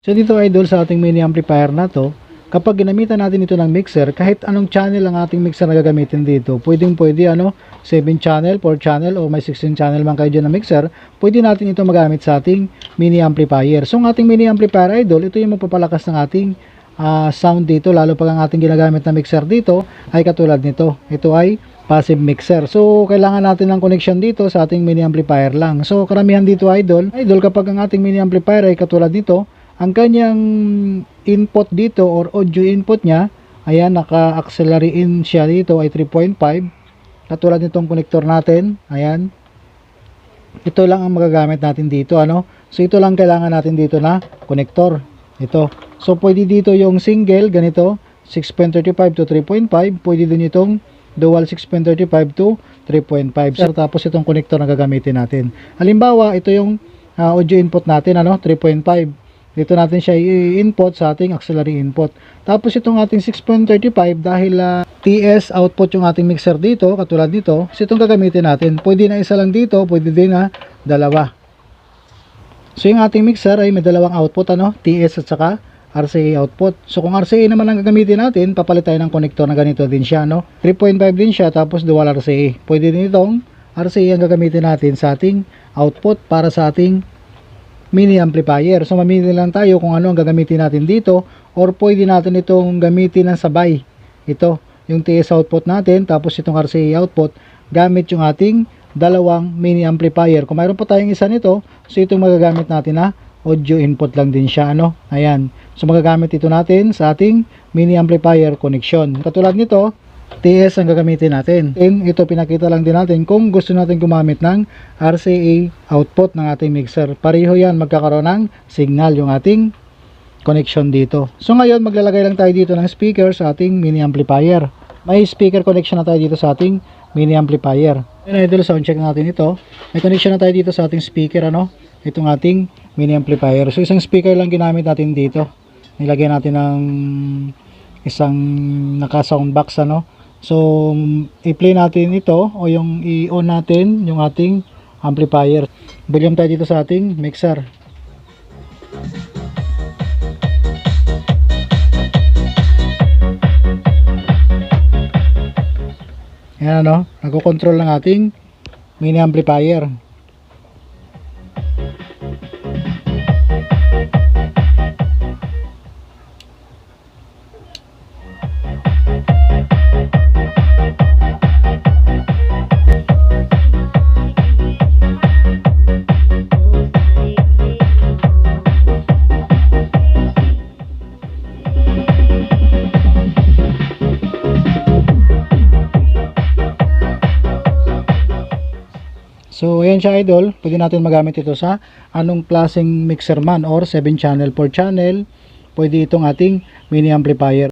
So dito idol sa ating mini amplifier na to, kapag ginamitan natin ito ng mixer, kahit anong channel ang ating mixer na gagamitin dito, pwedeng pwede ano, 7 channel, 4 channel o may 16 channel man kayo dyan na mixer, pwede natin ito magamit sa ating mini amplifier. So ang ating mini amplifier idol, ito yung magpapalakas ng ating ah, sound dito, lalo pag ang ating ginagamit na mixer dito ay katulad nito. Ito ay passive mixer. So, kailangan natin ng connection dito sa ating mini amplifier lang. So, karamihan dito idol, idol kapag ang ating mini amplifier ay katulad nito, ang kanyang input dito or audio input niya, ayan, naka-auxiliary in siya dito ay 3.5. Katulad nitong connector natin, ayan. Ito lang ang magagamit natin dito, ano. So, ito lang kailangan natin dito na connector. Ito. So, pwede dito yung single, ganito, 6.35 to 3.5. Pwede din itong dual 6.35 to 3.5. So, tapos itong connector na gagamitin natin. Halimbawa, ito yung ah, audio input natin, ano, 3.5. Dito natin siya i-input sa ating auxiliary input. Tapos itong ating 6.35 dahil ah, TS output yung ating mixer dito, katulad dito, so itong gagamitin natin. Pwede na isa lang dito, pwede din na dalawa. So yung ating mixer ay may dalawang output ano, TS at saka RCA output. So kung RCA naman ang gagamitin natin, papalit tayo ng connector na ganito din siya no. 3.5 din siya tapos dual RCA. Pwede din itong RCA ang gagamitin natin sa ating output para sa ating mini amplifier. So mamili lang tayo kung ano ang gagamitin natin dito or pwede natin itong gamitin ng sabay. Ito, yung TS output natin tapos itong RCA output gamit yung ating dalawang mini amplifier. Kung mayroon pa tayong isa nito, so itong magagamit natin na audio input lang din siya ano. Ayan. So magagamit ito natin sa ating mini amplifier connection. Katulad nito, TS ang gagamitin natin. And ito pinakita lang din natin kung gusto natin gumamit ng RCA output ng ating mixer. Pareho yan magkakaroon ng signal yung ating connection dito. So ngayon maglalagay lang tayo dito ng speaker sa ating mini amplifier. May speaker connection na tayo dito sa ating mini amplifier. Ayun idol, sound check natin ito. May connection na tayo dito sa ating speaker ano, itong ating mini amplifier. So isang speaker lang ginamit natin dito. Nilagay natin ng isang naka sound box ano. So i-play natin ito o yung i-on natin yung ating amplifier. Volume tayo dito sa ating mixer. Yan ano, nagko-control ng ating mini amplifier. So, ayan siya idol. Pwede natin magamit ito sa anong klaseng mixer man or 7 channel, 4 channel. Pwede itong ating mini amplifier.